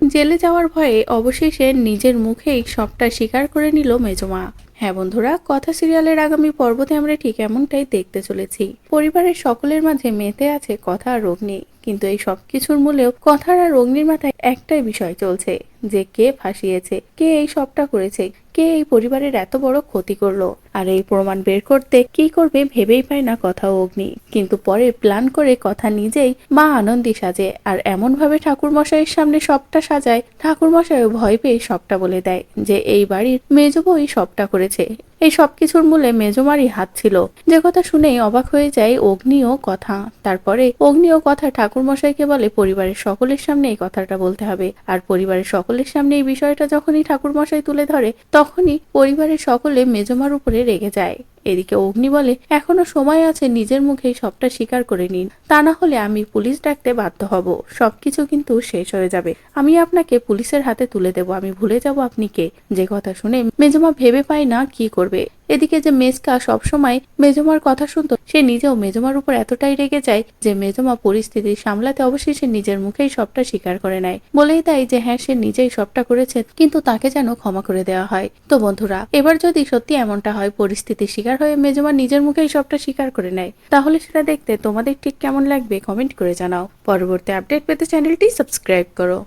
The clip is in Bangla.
জেলে যাওয়ার ভয়ে অবশেষে নিজের মুখেই সবটা স্বীকার করে নিল মেজমা। হ্যাঁ বন্ধুরা, কথা সিরিয়ালের আগামী পর্বতে আমরা ঠিক এমনটাই দেখতে চলেছি। পরিবারের সকলের মাঝে মেতে আছে কথা আর অগ্নি, কিন্তু এই সব কিছুর মূলেও কথার আর অগ্নির মাথায় একটাই বিষয় চলছে। যে কে ফাঁসিয়েছে, কে এই সবটা করেছে, কে এই পরিবারের এত বড় ক্ষতি করল, আর এই প্রমাণ বের করতে কি করবে ভেবেই পায় না কথা অগ্নি। কিন্তু পরে প্ল্যান করে কথা নিজেই মা আনন্দী সাজে, আর এমন ভাবে ঠাকুর মশাইয়ের সামনে সবটা সাজায় ঠাকুর মশাইও ভয় পেয়ে সবটা বলে দেয় যে এই বাড়ির মেজ বই সবটা করেছে। এই সবকিছুর মূলে মেজমারই হাত ছিল। যে কথা শুনেই অবাক হয়ে যায় অগ্নিও কথা। তারপরে অগ্নিও কথা ঠাকুর মশাইকে বলে পরিবারের সকলের সামনে এই কথাটা বলতে হবে, আর পরিবারের সকলের সামনে এই বিষয়টা যখনই ঠাকুরমশাই তুলে ধরে, তখনই পরিবারের সকলে মেজমার উপরে রেগে যায়। এদিকে অগ্নি বলে, এখনও সময় আছে, নিজের মুখেই সবটা স্বীকার করে নিন। তা না হলে আমি পুলিশ ডাকতে বাধ্য হব। সবকিছু কিন্তু শেষ হয়ে যাবে। আমি আপনাকে পুলিশের হাতে তুলে দেব। আমি ভুলে যাব আপনি কে যে কথা শুনে মেজমা ভেবে পায় না কি করবে। এদিকে যে মেজকা সবসময় মেজমার কথা শুনতো, সে নিজেও মেজমার উপর এতটাই রেগে যায় যে মেজমা পরিস্থিতি সামলাতে অবশেষে নিজের মুখেই সবটা স্বীকার করে নেয়। বলেই তাই যে হ্যাঁ সে নিজেই সবটা করেছে, কিন্তু তাকে যেন ক্ষমা করে দেওয়া হয়। তো বন্ধুরা, এবার যদি সত্যি এমনটা হয় পরিস্থিতির শিকার হয়ে মেজমা নিজের মুখেই সবটা স্বীকার করে নেয়। তাহলে সেটা দেখতে তোমাদের ঠিক কেমন লাগবে কমেন্ট করে জানাও। পরবর্তী আপডেট পেতে চ্যানেলটি সাবস্ক্রাইব করো।